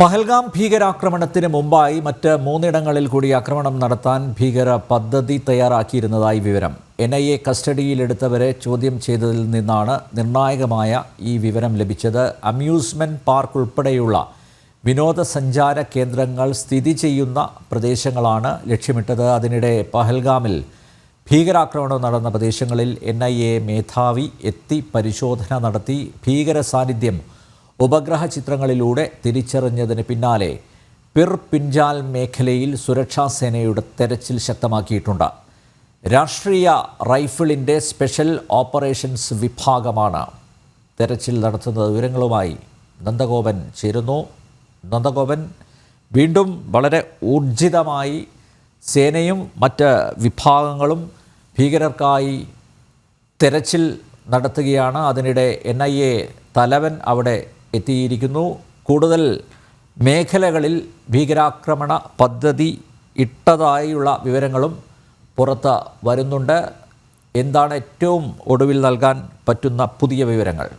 പഹൽഗാം ഭീകരാക്രമണത്തിന് മുമ്പായി മറ്റ് മൂന്നിടങ്ങളിൽ കൂടി ആക്രമണം നടത്താൻ ഭീകര പദ്ധതി തയ്യാറാക്കിയിരുന്നതായി വിവരം. എൻ ഐ എ കസ്റ്റഡിയിലെടുത്തവരെ ചോദ്യം ചെയ്തതിൽ നിന്നാണ് നിർണായകമായ ഈ വിവരം ലഭിച്ചത്. അമ്യൂസ്മെന്റ് പാർക്ക് ഉൾപ്പെടെയുള്ള വിനോദസഞ്ചാര കേന്ദ്രങ്ങൾ സ്ഥിതി ചെയ്യുന്ന പ്രദേശങ്ങളാണ് ലക്ഷ്യമിട്ടത്. അതിനിടെ പഹൽഗാമിൽ ഭീകരാക്രമണം നടന്ന പ്രദേശങ്ങളിൽ എൻ മേധാവി എത്തി പരിശോധന നടത്തി. ഭീകര സാന്നിധ്യം ഉപഗ്രഹ ചിത്രങ്ങളിലൂടെ തിരിച്ചറിഞ്ഞതിന് പിന്നാലെ പിർ പിൻജാൽ മേഖലയിൽ സുരക്ഷാ സേനയുടെ തെരച്ചിൽ ശക്തമാക്കിയിട്ടുണ്ട്. രാഷ്ട്രീയ റൈഫിളിന്റെ സ്പെഷ്യൽ ഓപ്പറേഷൻസ് വിഭാഗമാണ് തെരച്ചിൽ നടത്തുന്നത്. വിവരങ്ങളുമായി നന്ദഗോപൻ ചേരുന്നു. നന്ദഗോപൻ വീണ്ടും വളരെ ഊർജിതമായി സേനയും മറ്റ് വിഭാഗങ്ങളും ഭീകരർക്കായി തെരച്ചിൽ നടത്തുകയാണ്. അതിനിടെ എൻ ഐ എ തലവൻ അവിടെ എത്തിയിരിക്കുന്നു. കൂടുതൽ മേഖലകളിൽ ഭീകരാക്രമണ പദ്ധതി ഇട്ടതായുള്ള വിവരങ്ങളും പുറത്ത് വരുന്നുണ്ട്. എന്താണ് ഏറ്റവും ഒടുവിൽ നൽകാൻ പറ്റുന്ന പുതിയ വിവരങ്ങൾ?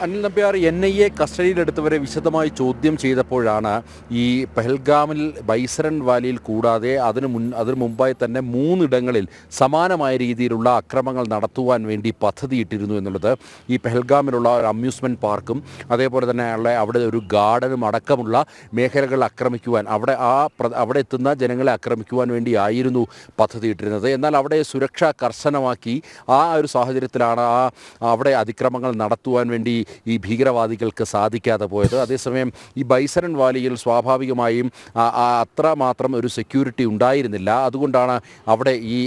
Anil Nambiar N I A കസ്റ്റഡിയിലെടുത്തവരെ വിശദമായി ചോദ്യം ചെയ്തപ്പോഴാണ് ഈ പെഹൽഗാമിൽ ബൈസരൻ വാലിയിൽ കൂടാതെ അതിന് മുൻ അതിന് മുമ്പായി തന്നെ മൂന്നിടങ്ങളിൽ സമാനമായ രീതിയിലുള്ള അക്രമങ്ങൾ നടത്തുവാൻ വേണ്ടി പദ്ധതിയിട്ടിരുന്നു എന്നുള്ളത് ഈ പെഹൽഗാമിലുള്ള ഒരു അമ്യൂസ്മെന്റ് പാർക്കും അതേപോലെ തന്നെ ഉള്ള അവിടെ ഒരു ഗാർഡനും അടക്കമുള്ള മേഖലകൾ ആക്രമിക്കുവാൻ അവിടെ ആ അവിടെ എത്തുന്ന ജനങ്ങളെ ആക്രമിക്കുവാൻ വേണ്ടിയായിരുന്നു പദ്ധതിയിട്ടിരുന്നത്. എന്നാൽ അവിടെ സുരക്ഷ കർശനമാക്കി ആ ഒരു സാഹചര്യത്തിലാണ് ആ അവിടെ അതിക്രമങ്ങൾ നടത്തുവാൻ വേണ്ടി ഈ ഭീകരവാദികൾക്ക് സാധിക്കാതെ പോയത്. അതേസമയം ഈ ബൈസരൻ വാലിയിൽ സ്വാഭാവികമായും അത്ര മാത്രം ഒരു സെക്യൂരിറ്റി ഉണ്ടായിരുന്നില്ല. അതുകൊണ്ടാണ് അവിടെ ഈ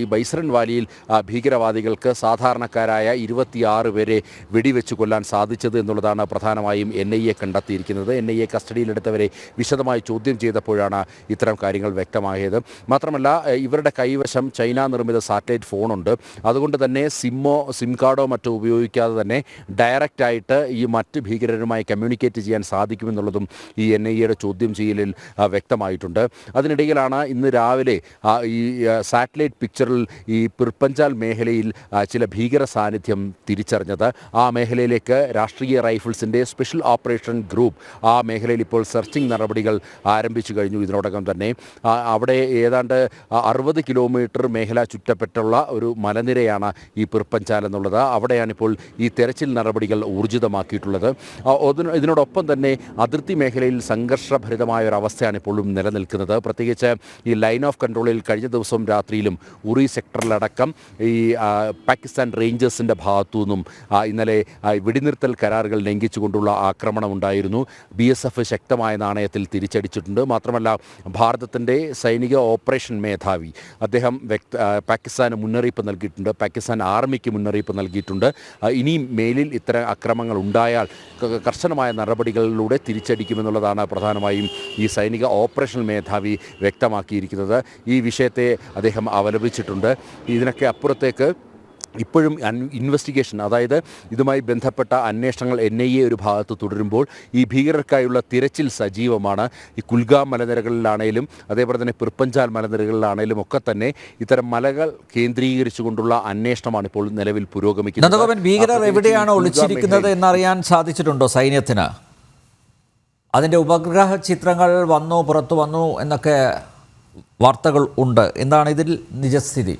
ഈ ബൈസരൻ വാലിയിൽ ഭീകരവാദികൾക്ക് സാധാരണക്കാരായ ഇരുപത്തിയാറ് പേരെ വെടിവെച്ച് കൊല്ലാൻ സാധിച്ചത് എന്നുള്ളതാണ് പ്രധാനമായും എൻ ഐ എ കണ്ടെത്തിയിരിക്കുന്നത്. എൻ ഐ എ കസ്റ്റഡിയിലെടുത്തവരെ വിശദമായി ചോദ്യം ചെയ്തപ്പോഴാണ് ഇത്തരം കാര്യങ്ങൾ വ്യക്തമായത്. മാത്രമല്ല ഇവരുടെ കൈവശം ചൈന നിർമ്മിത സാറ്റലൈറ്റ് ഫോണുണ്ട്. അതുകൊണ്ട് തന്നെ സിമ്മോ സിം കാർഡോ മറ്റോ ഉപയോഗിക്കാതെ തന്നെ ഡയറക്റ്റ് ആയിട്ട് ഈ മറ്റ് ഭീകരരുമായി കമ്മ്യൂണിക്കേറ്റ് ചെയ്യാൻ സാധിക്കുമെന്നുള്ളതും ഈ എൻ ഐ എയുടെ ചോദ്യം ചെയ്യലിൽ വ്യക്തമായിട്ടുണ്ട്. അതിനിടയിലാണ് ഇന്ന് രാവിലെ ഈ സാറ്റലൈറ്റ് പിക്ചറിൽ ഈ പിർപ്പഞ്ചാൽ മേഖലയിൽ ചില ഭീകര സാന്നിധ്യം തിരിച്ചറിഞ്ഞത്. ആ മേഖലയിലേക്ക് രാഷ്ട്രീയ റൈഫിൾസിന്റെ സ്പെഷ്യൽ ഓപ്പറേഷൻ ഗ്രൂപ്പ് ആ മേഖലയിൽ ഇപ്പോൾ സെർച്ചിങ് നടപടികൾ ആരംഭിച്ചു കഴിഞ്ഞു ഇതിനോടകം തന്നെ. അവിടെ ഏതാണ്ട് അറുപത് കിലോമീറ്റർ മേഖല ചുറ്റപ്പെട്ടുള്ള ഒരു മലനിരയാണ് ഈ പിർപ്പഞ്ചാൽ എന്നുള്ളത്. അവിടെയാണിപ്പോൾ ഈ തെരച്ചിൽ നടപടികൾ ഊർജിതമാക്കിയിട്ടുള്ളത്. ഇതിനോടൊപ്പം തന്നെ അതിർത്തി മേഖലയിൽ സംഘർഷഭരിതമായ ഒരു അവസ്ഥയാണ് ഇപ്പോഴും നിലനിൽക്കുന്നത്. പ്രത്യേകിച്ച് ഈ ലൈൻ ഓഫ് കൺട്രോളിൽ കഴിഞ്ഞ ദിവസം രാത്രിയിലും ഉറി സെക്ടറിലടക്കം ഈ പാകിസ്ഥാൻ റേഞ്ചേഴ്സിന്റെ ഭാഗത്തു നിന്നും ഇന്നലെ വെടിനിർത്തൽ കരാറുകൾ ലംഘിച്ചുകൊണ്ടുള്ള ആക്രമണം ഉണ്ടായിരുന്നു ബി എസ് എഫ് ശക്തമായ നാണയത്തിൽ തിരിച്ചടിച്ചിട്ടുണ്ട്. മാത്രമല്ല ഭാരതത്തിന്റെ സൈനിക ഓപ്പറേഷൻ മേധാവി അദ്ദേഹം വ്യക്ത പാകിസ്ഥാന് മുന്നറിയിപ്പ് നൽകിയിട്ടുണ്ട്. പാകിസ്ഥാൻ ആർമിക്ക് മുന്നറിയിപ്പ് നൽകിയിട്ടുണ്ട്. ഇനിയും മേലിൽ ഇത്തരം അക്രമങ്ങൾ ഉണ്ടായാൽ കർശനമായ നടപടികളിലൂടെ തിരിച്ചടിക്കുമെന്നുള്ളതാണ് പ്രധാനമായും ഈ സൈനിക ഓപ്പറേഷൻ മേധാവി വ്യക്തമാക്കിയിരിക്കുന്നത്. ഈ വിഷയത്തെ അദ്ദേഹം അവലംബിച്ചിട്ടുണ്ട്. ഇതിനൊക്കെ അപ്പുറത്തേക്ക് ഇപ്പോഴും ഇൻവെസ്റ്റിഗേഷൻ അതായത് ഇതുമായി ബന്ധപ്പെട്ട അന്വേഷണങ്ങൾ എൻ ഐ എ ഒരു ഭാഗത്ത് തുടരുമ്പോൾ ഈ ഭീകരർക്കായുള്ള തിരച്ചിൽ സജീവമാണ്. ഈ കുൽഗാം മലനിരകളിലാണേലും അതേപോലെ തന്നെ പിർപ്പഞ്ചാൽ മലനിരകളിലാണേലും ഒക്കെ തന്നെ ഇത്തരം മലകൾ കേന്ദ്രീകരിച്ചുകൊണ്ടുള്ള അന്വേഷണമാണ് ഇപ്പോൾ നിലവിൽ പുരോഗമിക്കുന്നത്. ഭീകരർ എവിടെയാണ് ഒളിച്ചിരിക്കുന്നത് എന്നറിയാൻ സാധിച്ചിട്ടുണ്ടോ സൈന്യത്തിന്? അതിന്റെ ഉപഗ്രഹ ചിത്രങ്ങൾ വന്നു പുറത്തു വന്നു എന്നൊക്കെ വാർത്തകൾ ഉണ്ട്. എന്താണ് ഇതിൽ നിജസ്ഥിതി?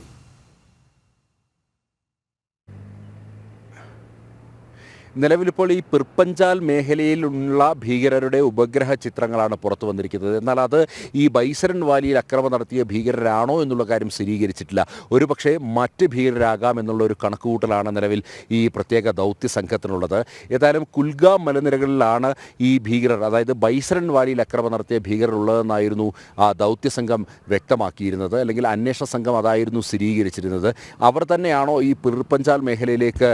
നിലവിലിപ്പോൾ ഈ പിർപ്പഞ്ചാൽ മേഖലയിലുള്ള ഭീകരരുടെ ഉപഗ്രഹ ചിത്രങ്ങളാണ് പുറത്തു വന്നിരിക്കുന്നത്. എന്നാൽ അത് ഈ ബൈസരൻ വാലിയിൽ അക്രമം നടത്തിയ ഭീകരരാണോ എന്നുള്ള കാര്യം സ്ഥിരീകരിച്ചിട്ടില്ല. ഒരു പക്ഷേ മറ്റ് ഭീകരരാകാം എന്നുള്ള ഒരു കണക്കുകൂട്ടലാണ് നിലവിൽ ഈ പ്രത്യേക ദൗത്യ സംഘത്തിനുള്ളത്. ഏതായാലും കുൽഗാം മലനിരകളിലാണ് ഈ ഭീകരർ അതായത് ബൈസരൻ വാലിയിൽ അക്രമം നടത്തിയ ഭീകരർ ഉള്ളതെന്നായിരുന്നു ആ ദൗത്യ സംഘം വ്യക്തമാക്കിയിരുന്നത്. അല്ലെങ്കിൽ അന്വേഷണ സംഘം അതായിരുന്നു സ്ഥിരീകരിച്ചിരുന്നത്. അവർ തന്നെയാണോ ഈ പിർപ്പഞ്ചാൽ മേഖലയിലേക്ക്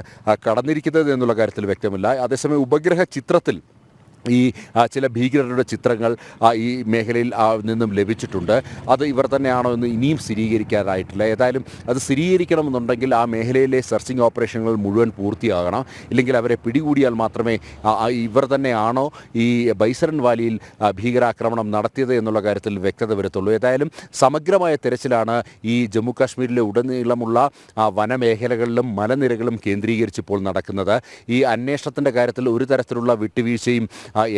കടന്നിരിക്കുന്നത് എന്നുള്ള കാര്യത്തിൽ വ്യക്തമില്ല. അതേസമയം ഉപഗ്രഹ ചിത്രത്തിൽ ഈ ചില ഭീകരരുടെ ചിത്രങ്ങൾ ഈ മേഖലയിൽ നിന്നും ലഭിച്ചിട്ടുണ്ട്. അത് ഇവർ തന്നെയാണോ എന്ന് ഇനിയും സ്ഥിരീകരിക്കാനായിട്ടില്ല. ഏതായാലും അത് സ്ഥിരീകരിക്കണമെന്നുണ്ടെങ്കിൽ ആ മേഖലയിലെ സെർച്ചിങ് ഓപ്പറേഷനുകൾ മുഴുവൻ പൂർത്തിയാകണം. ഇല്ലെങ്കിൽ അവരെ പിടികൂടിയാൽ മാത്രമേ ഇവർ തന്നെയാണോ ഈ ബൈസറൻ വാലിയിൽ ഭീകരാക്രമണം നടത്തിയത് എന്നുള്ള കാര്യത്തിൽ വ്യക്തത വരുത്തുള്ളൂ. ഏതായാലും സമഗ്രമായ തിരച്ചിലാണ് ഈ ജമ്മു കാശ്മീരിലെ ഉടനീളമുള്ള വനമേഖലകളിലും മലനിരകളും കേന്ദ്രീകരിച്ചിപ്പോൾ നടക്കുന്നത്. ഈ അന്വേഷണത്തിന്റെ കാര്യത്തിൽ ഒരു തരത്തിലുള്ള വിട്ടുവീഴ്ചയും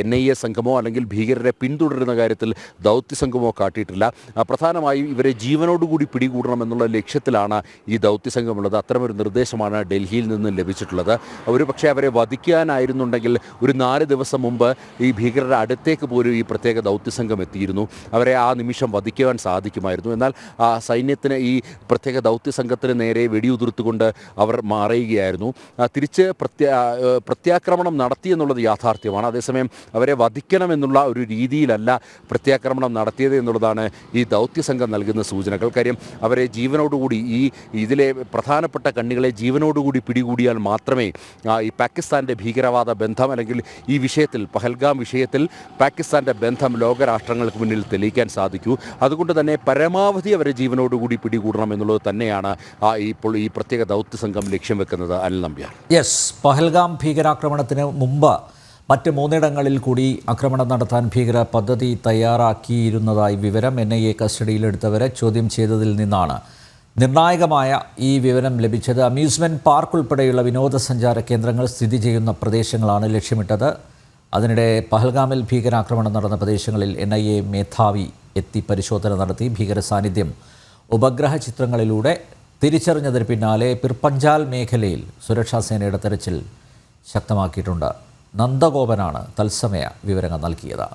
എൻ ഐ എ സംഘമോ അല്ലെങ്കിൽ ഭീകരരെ പിന്തുടരുന്ന കാര്യത്തിൽ ദൗത്യ സംഘമോ കാട്ടിയിട്ടില്ല. പ്രധാനമായും ഇവരെ ജീവനോടുകൂടി പിടികൂടണം എന്നുള്ള ലക്ഷ്യത്തിലാണ് ഈ ദൗത്യ സംഘമുള്ളത്. അത്തരമൊരു നിർദ്ദേശമാണ് ഡൽഹിയിൽ നിന്ന് ലഭിച്ചിട്ടുള്ളത്. ഒരു പക്ഷേ അവരെ വധിക്കാനായിരുന്നുണ്ടെങ്കിൽ ഒരു നാല് ദിവസം മുമ്പ് ഈ ഭീകരരുടെ അടുത്തേക്ക് പോലും ഈ പ്രത്യേക ദൗത്യ സംഘം എത്തിയിരുന്നു. അവരെ ആ നിമിഷം വധിക്കുവാൻ സാധിക്കുമായിരുന്നു. എന്നാൽ സൈന്യത്തിന് ഈ പ്രത്യേക ദൗത്യ സംഘത്തിന് നേരെ വെടിയുതിർത്തുകൊണ്ട് അവർ മാറുകയായിരുന്നു തിരിച്ച് പ്രത്യാ പ്രത്യാക്രമണം നടത്തിയെന്നുള്ളത് യാഥാർത്ഥ്യമാണ്. അതേസമയം അവരെ വധിക്കണമെന്നുള്ള ഒരു രീതിയിലല്ല പ്രത്യാക്രമണം നടത്തിയത് എന്നുള്ളതാണ് ഈ ദൗത്യ സംഘം നൽകുന്ന സൂചനകൾ. കാര്യം അവരെ ജീവനോടുകൂടി ഈ ഇതിലെ പ്രധാനപ്പെട്ട കണ്ണികളെ ജീവനോടുകൂടി പിടികൂടിയാൽ മാത്രമേ ഈ പാകിസ്ഥാന്റെ ഭീകരവാദ ബന്ധം അല്ലെങ്കിൽ ഈ വിഷയത്തിൽ പഹൽഗാം വിഷയത്തിൽ പാകിസ്ഥാന്റെ ബന്ധം ലോകരാഷ്ട്രങ്ങൾക്ക് മുന്നിൽ തെളിയിക്കാൻ സാധിക്കൂ. അതുകൊണ്ട് തന്നെ പരമാവധി അവരെ ജീവനോടുകൂടി പിടികൂടണം എന്നുള്ളത് തന്നെയാണ് ഇപ്പോൾ ഈ പ്രത്യേക ദൗത്യ സംഘം ലക്ഷ്യം വെക്കുന്നത്. അനിൽ നമ്പ്യാർ. യെസ് പഹൽഗാം ഭീകരാക്രമണത്തിന് മുമ്പ് മറ്റ് മൂന്നിടങ്ങളിൽ കൂടി ആക്രമണം നടത്താൻ ഭീകര പദ്ധതി തയ്യാറാക്കിയിരുന്നതായി വിവരം എൻ ഐ എ കസ്റ്റഡിയിലെടുത്തവരെ ചോദ്യം ചെയ്തതിൽ നിന്നാണ്. നിർണായകമായ ഈ വിവരം ലഭിച്ചത് അമ്യൂസ്മെന്റ് പാർക്ക് ഉൾപ്പെടെയുള്ള വിനോദസഞ്ചാര കേന്ദ്രങ്ങൾ സ്ഥിതി ചെയ്യുന്ന പ്രദേശങ്ങളാണ് ലക്ഷ്യമിട്ടത്. അതിനിടെ പഹൽഗാമിൽ ഭീകരാക്രമണം നടന്ന പ്രദേശങ്ങളിൽ എൻ ഐ എ മേധാവി എത്തി പരിശോധന നടത്തി ഭീകര സാന്നിധ്യം ഉപഗ്രഹ ചിത്രങ്ങളിലൂടെ തിരിച്ചറിഞ്ഞതിന് പിന്നാലെ പിർപഞ്ചാൽ മേഖലയിൽ സുരക്ഷാസേനയുടെ തെരച്ചിൽ ശക്തമാക്കിയിട്ടുണ്ട്. നന്ദഗോപനാണ് തത്സമയ വിവരങ്ങൾ നൽകിയത്.